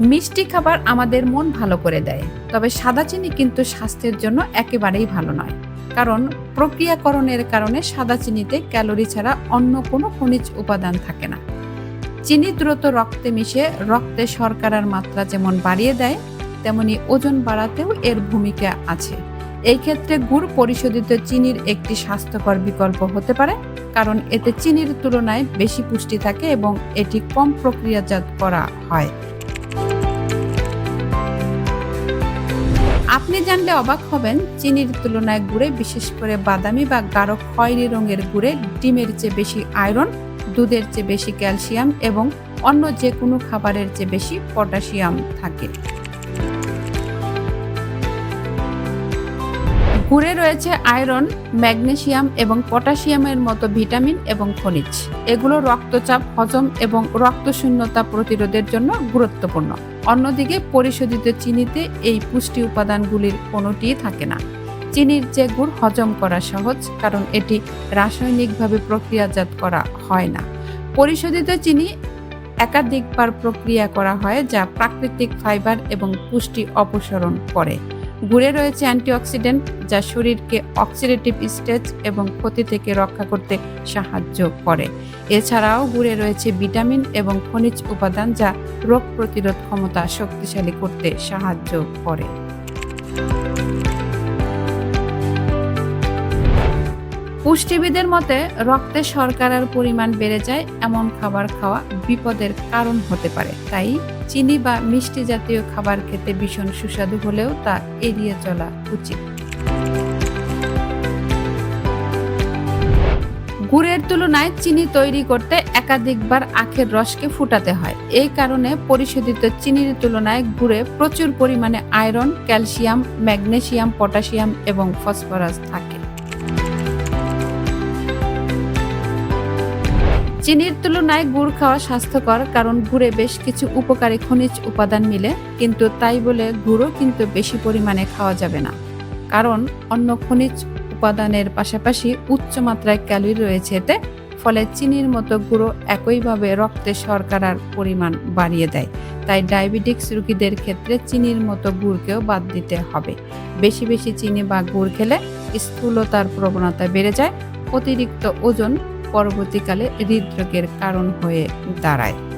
মিষ্টি খাবার আমাদের মন ভালো করে দেয়, তবে সাদা চিনি কিন্তু স্বাস্থ্যের জন্য একেবারেই ভালো নয়। কারণ প্রক্রিয়াকরণের কারণে সাদা চিনিতে ক্যালোরি ছাড়া অন্য কোনো খনিজ উপাদান থাকে না। চিনি দ্রুত রক্তে মিশে রক্তে শর্করার মাত্রা যেমন বাড়িয়ে দেয়, তেমনি ওজন বাড়াতেও এর ভূমিকা আছে। এই ক্ষেত্রে গুড় পরিশোধিত চিনির একটি স্বাস্থ্যকর বিকল্প হতে পারে, কারণ এতে চিনির তুলনায় বেশি পুষ্টি থাকে এবং এটি কম প্রক্রিয়াজাত করা হয়। আপনি জানলে অবাক হবেন, চিনির তুলনায় গুড়ে, বিশেষ করে বাদামি বা গাঢ় খয়েরি রঙের গুড়ে ডিমের চেয়ে বেশি আয়রন, দুধের চেয়ে বেশি ক্যালসিয়াম এবং অন্য যে কোনো খাবারের চেয়ে বেশি পটাশিয়াম থাকে। গুড়ে রয়েছে আয়রন, ম্যাগনেসিয়াম এবং পটাশিয়ামের মতো ভিটামিন এবং খনিজ। এগুলো রক্তচাপ, হজম এবং রক্তশূন্যতা প্রতিরোধের জন্য গুরুত্বপূর্ণ। অন্যদিকে পরিশোধিত চিনিতে এই পুষ্টি উপাদানগুলির কোনোটিই থাকে না। চিনির চেয়ে গুড় হজম করা সহজ, কারণ এটি রাসায়নিকভাবে প্রক্রিয়াজাত করা হয় না। পরিশোধিত চিনি একাধিকবার প্রক্রিয়া করা হয় যা প্রাকৃতিক ফাইবার এবং পুষ্টি অপসারণ করে। গুড়ে রয়েছে অ্যান্টিঅক্সিডেন্ট যা শরীরকে অক্সিডেটিভ স্টেজ এবং ক্ষতি থেকে রক্ষা করতে সাহায্য করে। এছাড়াও গুড়ে রয়েছে ভিটামিন এবং খনিজ উপাদান যা রোগ প্রতিরোধ ক্ষমতা শক্তিশালী করতে সাহায্য করে। পুষ্টিবিদের মতে, রক্তে শর্করার পরিমাণ বেড়ে যায় এমন খাবার খাওয়া বিপদের কারণ হতে পারে। তাই চিনি বা মিষ্টি জাতীয় খাবার খেতে ভীষণ সুস্বাদু হলেও তা এড়িয়ে চলা উচিত। গুড়ের তুলনায় চিনি তৈরি করতে একাধিকবার আখের রসকে ফুটাতে হয়। এই কারণে পরিশোধিত চিনির তুলনায় গুড়ে প্রচুর পরিমাণে আয়রন, ক্যালসিয়াম, ম্যাগনেসিয়াম পটাশিয়াম এবং ফসফরাস থাকে। চিনির তুলনায় গুড় খাওয়া স্বাস্থ্যকর, কারণ গুড়ে বেশ কিছু উপকারী খনিজ উপাদান মিলে, কিন্তু তাই বলে গুড়ও কিন্তু বেশি পরিমাণে খাওয়া যাবে না। কারণ অন্য খনিজ উপাদানের পাশাপাশি উচ্চ মাত্রায় ক্যালোরি রয়েছে এতে, ফলে চিনির মতো গুঁড়ো একইভাবে রক্তে শর্করার পরিমাণ বাড়িয়ে দেয়। তাই ডায়াবেটিক্স রোগীদের ক্ষেত্রে চিনির মতো গুড়কেও বাদ দিতে হবে। বেশি বেশি চিনি বা গুড় খেলে স্থূলতার প্রবণতা বেড়ে যায়, অতিরিক্ত ওজন পরবর্তীকালে হৃদরোগের কারণ হয়ে দাঁড়ায়।